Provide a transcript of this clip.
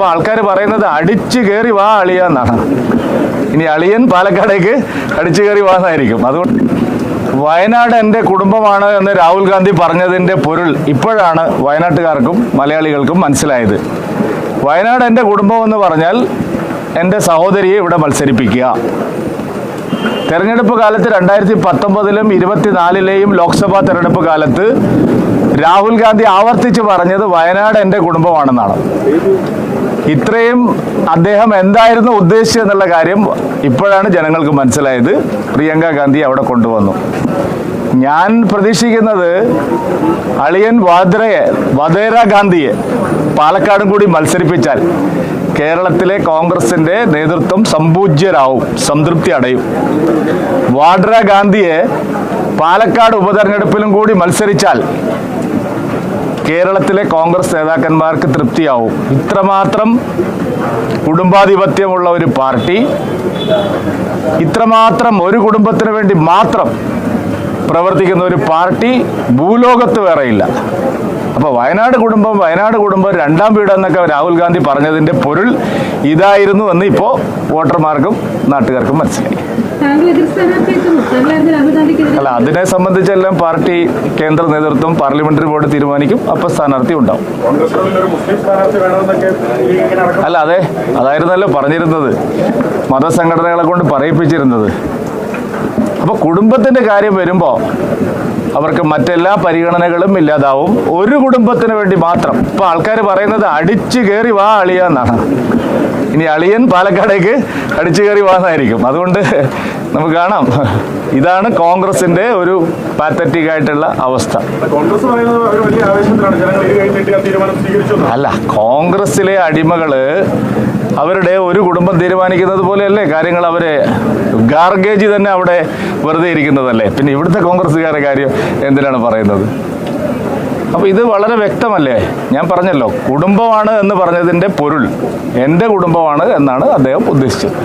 ഇപ്പൊ ആൾക്കാർ പറയുന്നത് അടിച്ചു കയറി വാ അളിയ എന്നാണ്. ഇനി അളിയൻ പാലക്കാടേക്ക് അടിച്ചു കയറി വാ എന്നായിരിക്കും. അതുകൊണ്ട് വയനാട് എന്റെ കുടുംബമാണ് എന്ന് രാഹുൽ ഗാന്ധി പറഞ്ഞതിന്റെ പൊരുൾ ഇപ്പോഴാണ് വയനാട്ടുകാർക്കും മലയാളികൾക്കും മനസ്സിലായത്. വയനാട് എന്റെ കുടുംബം എന്ന് പറഞ്ഞാൽ എന്റെ സഹോദരിയെ ഇവിടെ മത്സരിപ്പിക്കുക. തെരഞ്ഞെടുപ്പ് കാലത്ത് രണ്ടായിരത്തി പത്തൊമ്പതിലും ഇരുപത്തിനാലിലെയും ലോക്സഭാ തെരഞ്ഞെടുപ്പ് കാലത്ത് രാഹുൽ ഗാന്ധി ആവർത്തിച്ച് പറഞ്ഞത് വയനാട് എന്റെ കുടുംബമാണെന്നാണ്. ഇത്രയും അദ്ദേഹം എന്തായിരുന്നു ഉദ്ദേശിച്ചതെന്നുള്ള കാര്യം ഇപ്പോഴാണ് ജനങ്ങൾക്ക് മനസ്സിലായത്. പ്രിയങ്ക ഗാന്ധി അവിടെ കൊണ്ടുവന്നു. ഞാൻ പ്രതീക്ഷിക്കുന്നത് അളിയൻ വാദ്രയെ വധേര ഗാന്ധിയെ പാലക്കാടും കൂടി മത്സരിപ്പിച്ചാൽ കേരളത്തിലെ കോൺഗ്രസിന്റെ നേതൃത്വം സമ്പൂജ്യരാവും സംതൃപ്തി അടയും. വാഡ്ര ഗാന്ധിയെ പാലക്കാട് ഉപതെരഞ്ഞെടുപ്പിലും കൂടി മത്സരിച്ചാൽ കേരളത്തിലെ കോൺഗ്രസ് നേതാക്കന്മാർക്ക് തൃപ്തിയാവും. ഇത്രമാത്രം കുടുംബാധിപത്യമുള്ള ഒരു പാർട്ടി ഇത്രമാത്രം ഒരു കുടുംബത്തിന് വേണ്ടി മാത്രം പ്രവർത്തിക്കുന്ന ഒരു പാർട്ടി ഭൂലോകത്ത് വേറെയില്ല അപ്പോൾ വയനാട് കുടുംബം വയനാട് കുടുംബം രണ്ടാം വീട് എന്നൊക്കെ രാഹുൽ ഗാന്ധി പറഞ്ഞതിന്റെ പൊരുൾ ഇതായിരുന്നു എന്ന് ഇപ്പോൾ വോട്ടർമാർക്കും നാട്ടുകാർക്കും മനസ്സിലായി. അല്ല അതിനെ സംബന്ധിച്ചെല്ലാം പാർട്ടി കേന്ദ്ര നേതൃത്വം പാർലമെന്ററി ബോർഡ് തീരുമാനിക്കും അപ്പൊ സ്ഥാനാർത്ഥി ഉണ്ടാവും. അല്ല അതെ അതായിരുന്നല്ലോ പറഞ്ഞിരുന്നത്. മതസംഘടനകളെ കൊണ്ട് പറയിപ്പിച്ചിരുന്നത്. അപ്പോൾ കുടുംബത്തിന്റെ കാര്യം വരുമ്പോൾ അവർക്ക് മറ്റെല്ലാ പരിഗണനകളും ഇല്ലാതാവും. ഒരു കുടുംബത്തിന് വേണ്ടി മാത്രം. ഇപ്പോൾ ആൾക്കാർ പറയുന്നത് അടിച്ചു കയറി വാ അളിയ എന്നാണ്. ഇനി അളിയൻ പാലക്കാടേക്ക് അടിച്ചു കയറി വാന്നായിരിക്കും അതുകൊണ്ട് നമുക്ക് കാണാം. ഇതാണ് കോൺഗ്രസിന്റെ ഒരു പാത്തറ്റിക് ആയിട്ടുള്ള അവസ്ഥ. അല്ല കോൺഗ്രസിലെ അടിമകൾ അവരുടെ ഒരു കുടുംബം തീരുമാനിക്കുന്നത് പോലെയല്ലേ? കാര്യങ്ങൾ അവരെ ഗാർഗേജ് തന്നെ അവിടെ വെറുതെ ഇരിക്കുന്നതല്ലേ? പിന്നെ ഇവിടുത്തെ കോൺഗ്രസ്സുകാരുടെ കാര്യം എന്തിനാണ് പറയുന്നത്? അപ്പോൾ ഇത് വളരെ വ്യക്തമല്ലേ? ഞാൻ പറഞ്ഞല്ലോ കുടുംബമാണ് എന്ന് പറഞ്ഞതിന്റെ പൊരുൾ. എന്റെ കുടുംബമാണ് എന്നാണ് അദ്ദേഹം ഉദ്ദേശിച്ചത്.